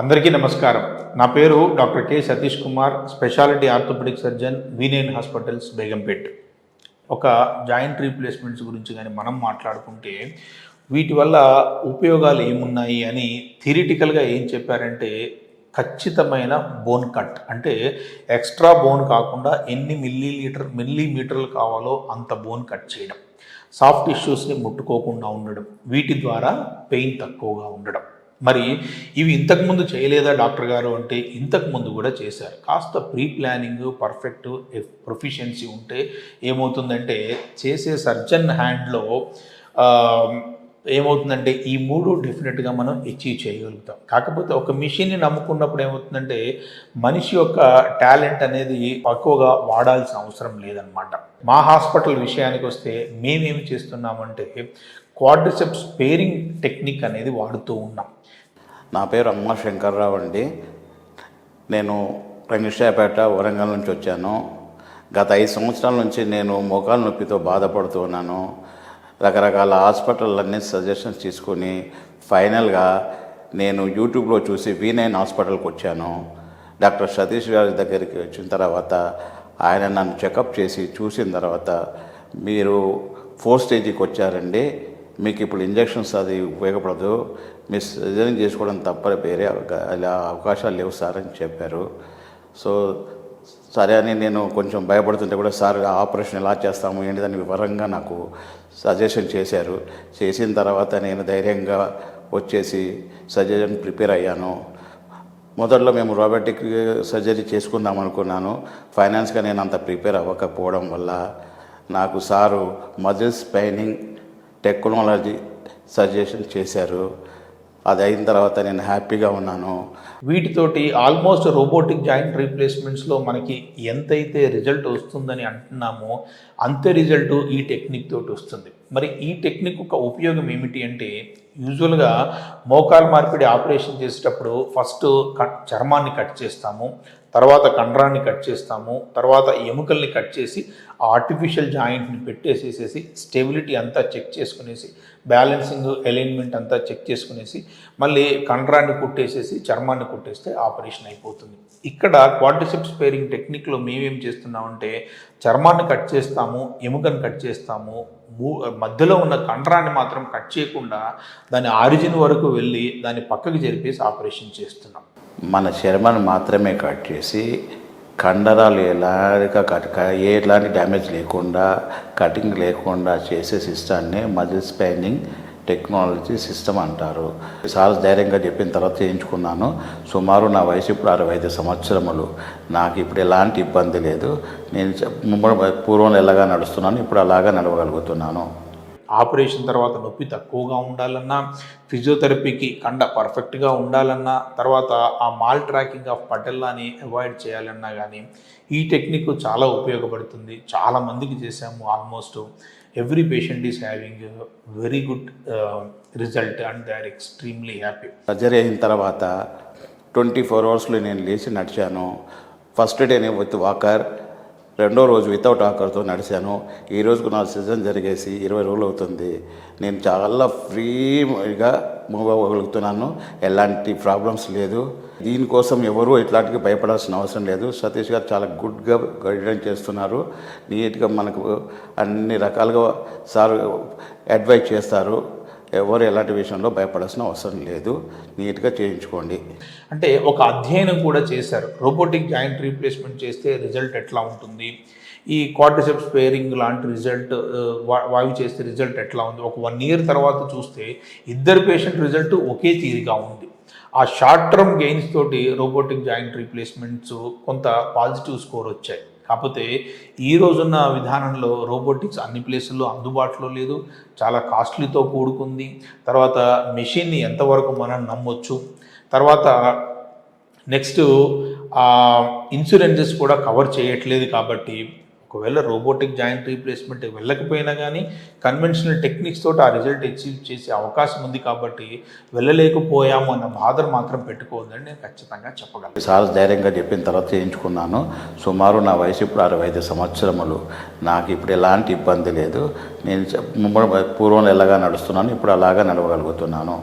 అందరికీ నమస్కారం. నా పేరు doctor K Satish Kumar speciality orthopaedic surgeon వీనేన్ hospitals Begumpet. ఒక జాయింట్ రీప్లేస్మెంట్స్ గురించి కానీ మనం మాట్లాడుకుంటే వీటి వల్ల ఉపయోగాలు ఏమున్నాయి అని థిరిటికల్గా ఏం చెప్పారంటే ఖచ్చితమైన బోన్ కట్. అంటే ఎక్స్ట్రా బోన్ కాకుండా ఎన్ని మిల్లీ లీటర్ మిల్లీ మీటర్లు కావాలో అంత బోన్ కట్ చేయడం. సాఫ్ట్ టిష్యూస్ని ముట్టుకోకుండా ఉండడం. వీటి ద్వారా పెయిన్ తక్కువగా ఉండడం. మరి ఇవి ఇంతకుముందు చేయలేదా డాక్టర్ గారు అంటే ఇంతకుముందు కూడా చేశారు. కాస్త ప్రీ ప్లానింగ్ పర్ఫెక్ట్ ప్రొఫిషియన్సీ ఉంటే ఏమవుతుందంటే చేసే సర్జన్ హ్యాండ్లో ఏమవుతుందంటే ఈ మూడు డెఫినెట్గా మనం అచీవ్ చేయగలుగుతాం. కాకపోతే ఒక మిషన్ని నమ్ముకున్నప్పుడు ఏమవుతుందంటే మనిషి యొక్క టాలెంట్ అనేది ఎక్కువగా వాడాల్సిన అవసరం లేదనమాట మా హాస్పిటల్ విషయానికి వస్తే మేమేమి చేస్తున్నామంటే క్వాడ్రిసెప్స్ పేరింగ్ టెక్నిక్ అనేది వాడుతూ ఉన్నాం. నా పేరు అమ్మ శంకర్రావు అండి. నేను రంగిషాపేట వరంగల్ నుంచి వచ్చాను. గత ఐదు సంవత్సరాల నుంచి నేను మోకాలు నొప్పితో బాధపడుతూ ఉన్నాను. రకరకాల హాస్పిటల్లన్నీ సజెషన్స్ తీసుకొని ఫైనల్గా నేను యూట్యూబ్లో చూసి వి నైన్ హాస్పిటల్కి వచ్చాను. డాక్టర్ సతీష్ గారి దగ్గరికి వచ్చిన తర్వాత ఆయన నన్ను చెకప్ చేసి చూసిన తర్వాత మీరు ఫోర్ స్టేజ్కి వచ్చారండి. మీకు ఇప్పుడు ఇంజెక్షన్స్ అది ఉపయోగపడదు. మీ సర్జరీ చేసుకోవడం తప్ప వేరే అలా ఇలా అవకాశాలు లేవు సార్ అని చెప్పారు. సో సరే అని నేను కొంచెం భయపడుతుంటే కూడా సార్ ఆపరేషన్ ఎలా చేస్తాము ఏంటిదని వివరంగా నాకు సజెషన్ చేశారు. చేసిన తర్వాత నేను ధైర్యంగా వచ్చేసి సజెషన్ ప్రిపేర్ అయ్యాను. మొదట్లో మేము రోబోటిక్ సర్జరీ చేసుకుందాం అనుకున్నాను. ఫైనాన్స్గా నేను అంత ప్రిపేర్ అవ్వకపోవడం వల్ల నాకు sir muscles paining technology suggestion చేశారు. అది అయిన తర్వాత నేను హ్యాపీగా ఉన్నాను. వీటితోటి ఆల్మోస్ట్ రోబోటిక్ జాయింట్ రీప్లేస్మెంట్స్లో మనకి ఎంతైతే రిజల్ట్ వస్తుందని అంటున్నామో అంతే రిజల్ట్ ఈ టెక్నిక్ తోటి వస్తుంది. మరి ఈ టెక్నిక్ యొక్క ఉపయోగం ఏమిటి అంటే యూజువల్గా మోకాలు మార్పిడి ఆపరేషన్ చేసేటప్పుడు ఫస్ట్ కట్ చర్మాన్ని కట్ చేస్తాము తర్వాత కండరాన్ని కట్ చేస్తాము తర్వాత ఎముకల్ని కట్ చేసి ఆ ఆర్టిఫిషియల్ జాయింట్ని పెట్టేసేసేసి స్టెబిలిటీ అంతా చెక్ చేసుకునేసి బ్యాలెన్సింగ్ అలైన్మెంట్ అంతా చెక్ చేసుకునేసి మళ్ళీ కండరాన్ని కుట్టేసేసి చర్మాన్ని కుట్టేస్తే ఆపరేషన్ అయిపోతుంది. ఇక్కడ క్వాడ్రిసెప్స్ పేరింగ్ టెక్నిక్లో మేమేం చేస్తున్నామంటే చర్మాన్ని కట్ చేస్తాము ఎముకను కట్ చేస్తాము మధ్యలో ఉన్న కండరాన్ని మాత్రం కట్ చేయకుండా దాని ఆరిజిన్ వరకు వెళ్ళి దాన్ని పక్కకి జరిపేసి ఆపరేషన్ చేస్తున్నాం. మన చర్మాన్ని మాత్రమే కట్ చేసి కండరాలు ఎలాగా కట్ ఏ ఎలాంటి డ్యామేజ్ లేకుండా కటింగ్ లేకుండా చేసే సిస్టాన్ని మజిల్ స్పైనింగ్ టెక్నాలజీ సిస్టమ్ అంటారు. సార్ ధైర్యంగా చెప్పిన తర్వాత చేయించుకున్నాను. సుమారు నా వయసు ఇప్పుడు అరవై ఐదు సంవత్సరములు. నాకు ఇప్పుడు ఎలాంటి ఇబ్బంది లేదు. నేను పూర్వం ఎలాగా నడుస్తున్నాను ఇప్పుడు అలాగా నడవగలుగుతున్నాను. ఆపరేషన్ తర్వాత నొప్పి తక్కువగా ఉండాలన్నా ఫిజియోథెరపీకి కండ పర్ఫెక్ట్గా ఉండాలన్నా తర్వాత ఆ మాల్ ట్రాకింగ్ ఆఫ్ పటెల్లాని అవాయిడ్ చేయాలన్నా కానీ ఈ టెక్నిక్ చాలా ఉపయోగపడుతుంది. చాలా మందికి చేసాము almost. Every patient is having very good result and they are extremely happy. Surgery అయిన తర్వాత ట్వంటీ ఫోర్ అవర్స్లో నేను లేచి నడిచాను. ఫస్ట్ డే నేను విత్ వాకర్ రెండో రోజు వితౌట్ ఆకర్తో నడిచాను. ఈ రోజుకు నా సీజన్ జరిగేసి ఇరవై రోజులు అవుతుంది. నేను చాలా ఫ్రీగా మూవ్ అవ్వగలుగుతున్నాను. ఎలాంటి ప్రాబ్లమ్స్ లేదు. దీనికోసం ఎవరు ఇట్లాంటికి భయపడాల్సిన అవసరం లేదు. సతీష్ గారు చాలా గుడ్గా గైడెన్స్ చేస్తున్నారు. నీట్గా మనకు అన్ని రకాలుగా సార్ అడ్వైజ్ చేస్తారు. ఎవరు ఎలాంటి విషయంలో భయపడాల్సిన అవసరం లేదు. నీట్గా చేయించుకోండి. అంటే ఒక అధ్యయనం కూడా చేశారు. రోబోటిక్ జాయింట్ రీప్లేస్మెంట్ చేస్తే రిజల్ట్ ఎట్లా ఉంటుంది? ఈ క్వాడ్రిసెప్స్ పేరింగ్ లాంటి రిజల్ట్ వావి చేస్తే రిజల్ట్ ఎట్లా ఉంది? ఒక వన్ ఇయర్ తర్వాత చూస్తే ఇద్దరు పేషెంట్ రిజల్ట్ ఒకే తీరుగా ఉంది. ఆ షార్ట్ టర్మ్ గెయిన్స్ తోటి రోబోటిక్ జాయింట్ రీప్లేస్మెంట్స్ కొంత పాజిటివ్ స్కోర్ వచ్చాయి. కాకపోతే ఈ రోజున్న విధానంలో రోబోటిక్స్ అన్ని ప్లేసుల్లో అందుబాటులో లేదు చాలా కాస్ట్లీతో కూడుకుంది. తర్వాత మెషిన్ని ఎంతవరకు మనం నమ్మొచ్చు? తర్వాత నెక్స్ట్ ఇన్సూరెన్సెస్ కూడా కవర్ చేయట్లేదు కాబట్టి ఒకవేళ రోబోటిక్ జాయింట్ రీప్లేస్మెంట్ వెళ్ళకపోయినా కానీ కన్వెన్షనల్ టెక్నిక్స్ తోటి ఆ రిజల్ట్ అచీవ్ చేసే అవకాశం ఉంది కాబట్టి వెళ్ళలేకపోయాము అన్న బాధలు మాత్రం పెట్టుకోవద్దని నేను ఖచ్చితంగా చెప్పగలను. సార్ ధైర్యంగా చెప్పిన తర్వాత చేయించుకున్నాను. సుమారు నా వయసు ఇప్పుడు అరవై ఐదు సంవత్సరములు. నాకు ఇప్పుడు ఎలాంటి ఇబ్బంది లేదు. నేను పూర్వం ఎలాగా నడుస్తున్నాను ఇప్పుడు అలాగా నడవగలుగుతున్నాను.